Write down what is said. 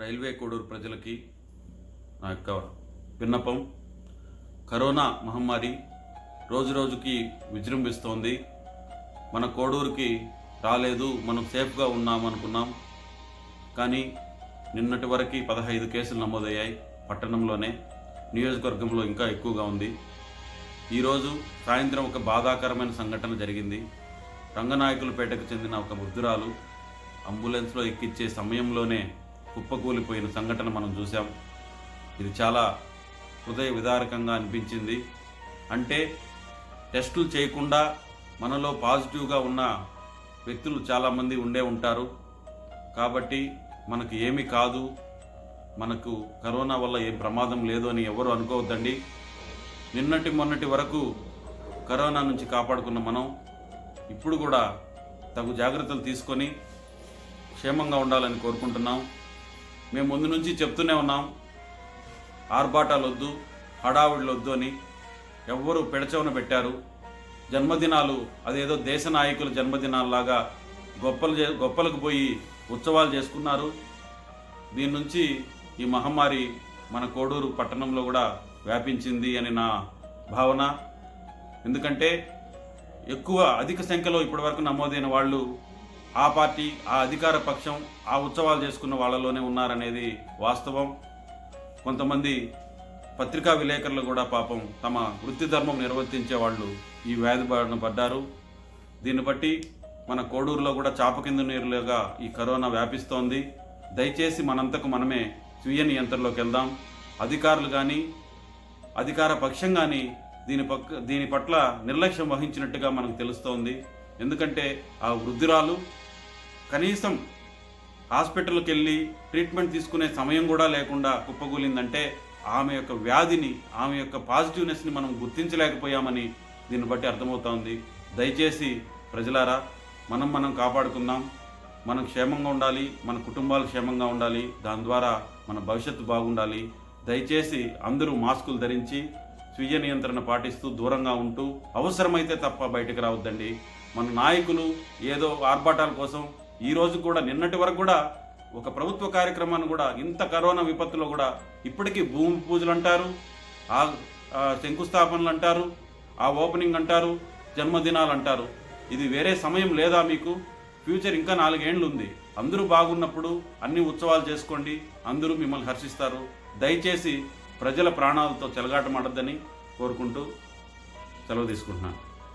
Railway Koduru ప్రజలకి నా యొక్క విన్నపం. కరోనా మహమ్మారి రోజు రోజుకి విజృంభిస్తోంది. మన కోడూరుకి రాలేదు మనం సేఫ్గా ఉన్నాం అనుకున్నాం. కానీ నిన్నటి వరకు పదహైదు కేసులు నమోదయ్యాయి పట్టణంలోనే. నియోజకవర్గంలో ఇంకా ఎక్కువగా ఉంది. ఈరోజు సాయంత్రం ఒక బాధాకరమైన సంఘటన జరిగింది. రంగనాయకులపేటకు చెందిన ఒక వృద్ధురాలు అంబులెన్స్లో ఎక్కించే సమయంలోనే కుప్పకూలిపోయిన సంఘటన మనం చూసాం ఇది చాలా హృదయ విదారకంగా అనిపించింది. అంటే టెస్టులు చేయకుండా మనలో పాజిటివ్గా ఉన్న వ్యక్తులు చాలామంది ఉండే ఉంటారు. కాబట్టి మనకు ఏమీ కాదు. మనకు కరోనా వల్ల ఏం ప్రమాదం లేదు అని ఎవరు అనుకోవద్దండి. నిన్నటి మొన్నటి వరకు కరోనా నుంచి కాపాడుకున్న మనం ఇప్పుడు కూడా తగు జాగ్రత్తలు తీసుకొని క్షేమంగా ఉండాలని కోరుకుంటున్నాం. మేము ముందు నుంచి చెప్తూనే ఉన్నాం. ఆర్భాటాలు వద్దు హడావుడిలు వద్దు అని ఎవ్వరూ పెడచవన పెట్టారు. జన్మదినాలు అదేదో దేశ నాయకుల జన్మదినాల్లాగా గొప్పలు చే గొప్పలకు పోయి ఉత్సవాలు చేసుకున్నారు. దీని నుంచి ఈ మహమ్మారి మన కోడూరు పట్టణంలో కూడా వ్యాపించింది అని నా భావన. ఎందుకంటే ఎక్కువ అధిక సంఖ్యలో ఇప్పటివరకు నమోదైన వాళ్ళు ఆ పార్టీ ఆ అధికార పక్షం ఆ ఉత్సవాలు చేసుకున్న వాళ్ళలోనే ఉన్నారనేది వాస్తవం. కొంతమంది పత్రికా విలేకరులు కూడా పాపం తమ వృత్తి ధర్మం నిర్వర్తించే వాళ్ళు ఈ వ్యాధి బారిన పడ్డారు. దీన్ని బట్టి మన కోడూరులో కూడా చాప కింద నీరులుగా ఈ కరోనా వ్యాపిస్తోంది. దయచేసి మనంతకు మనమే స్వీయ నియంత్రణలోకి వెళ్దాం. అధికారులు కానీ అధికార పక్షం కానీ దీని పక్క దీని పట్ల నిర్లక్ష్యం వహించినట్టుగా మనకు తెలుస్తోంది. ఎందుకంటే ఆ వృద్ధురాలు కనీసం హాస్పిటల్కి వెళ్ళి ట్రీట్మెంట్ తీసుకునే సమయం కూడా లేకుండా కుప్పగూలిందంటే ఆమె యొక్క వ్యాధిని ఆమె యొక్క పాజిటివ్నెస్ని మనం గుర్తించలేకపోయామని దీన్ని బట్టి అర్థమవుతోంది. దయచేసి ప్రజలారా మనం మనం కాపాడుకుందాం. మనం క్షేమంగా ఉండాలి మన కుటుంబాలు క్షేమంగా ఉండాలి దాని ద్వారా మన భవిష్యత్తు బాగుండాలి. దయచేసి అందరూ మాస్కులు ధరించి స్వీయ నియంత్రణ పాటిస్తూ దూరంగా ఉంటూ అవసరమైతే తప్ప బయటకు రావద్దండి. మన నాయకులు ఏదో ఆర్భాటాల కోసం ఈ కూడా నిన్నటి వరకు కూడా ఒక ప్రభుత్వ కార్యక్రమాన్ని కూడా ఇంత కరోనా విపత్తులో కూడా ఇప్పటికీ భూమి పూజలు అంటారు ఆ శంకుస్థాపనలు అంటారు ఆ ఓపెనింగ్ అంటారు జన్మదినాలు అంటారు. ఇది వేరే సమయం లేదా మీకు? ఫ్యూచర్ ఇంకా నాలుగేండ్లు ఉంది. అందరూ బాగున్నప్పుడు అన్ని ఉత్సవాలు చేసుకోండి అందరూ మిమ్మల్ని హర్షిస్తారు. దయచేసి ప్రజల ప్రాణాలతో చెలగాటమాడద్దని కోరుకుంటూ సెలవు తీసుకుంటున్నాను.